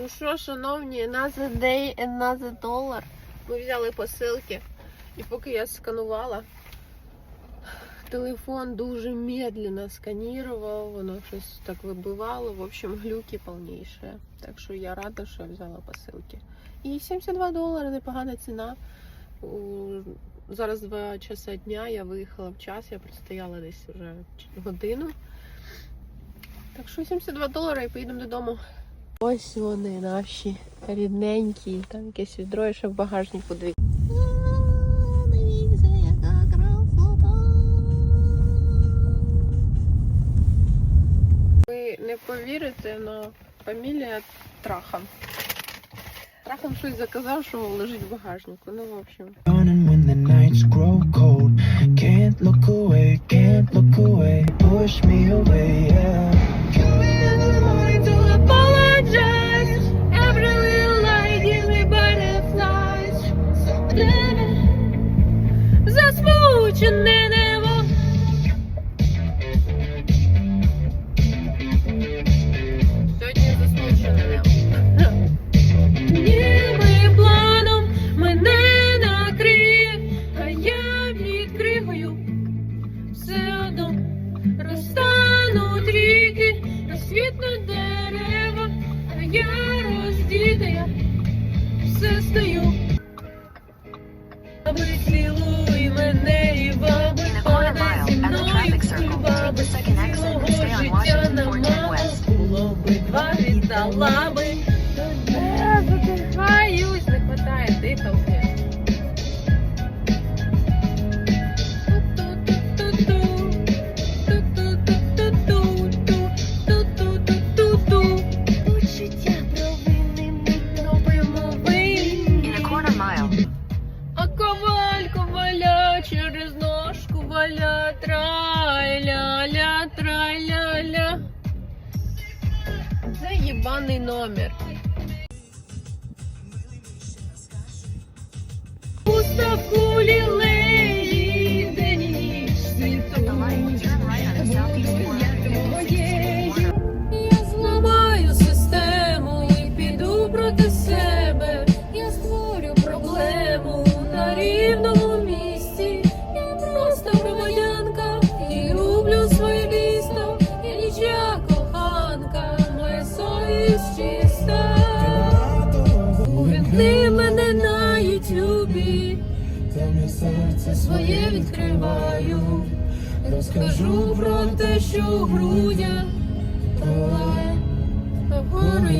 Ну що, шановні, another day, another dollar. Ми взяли посилки. І поки я сканувала, телефон дуже медленно сканував, воно щось так вибивало. В общем, глюки повніші. Так що я рада, що я взяла посилки. І 72 долари, непогана ціна. Зараз 2 часа дня, я виїхала в час, я простояла десь вже годину. Так що 72 долари і поїдемо додому. Ось вони наші рідненькі. Там якесь відро і ще в багажнику дві. Дивіться, яка красота. Ви не повірите, але фамілія Трахан. Трахан щось заказав, що лежить в багажнику. Ну, в общем. Can't look away, can't look away. Push me away, роздітая все стою. Аби цілуй мене і баби, In a quarter mile, зі at the мною traffic circle, кульбаби, take the second exit цілого and stay on життя Washington нам 14 мало West. було би два віддала би. А коваль коваля через ножку валя трай-ля-ля, трай-ля-ля. Це єбаний номер. Совість чиста. Мене на ютюбі. Там серце своє відкриваю. Розкажу про те, що в грудях палає, а вгору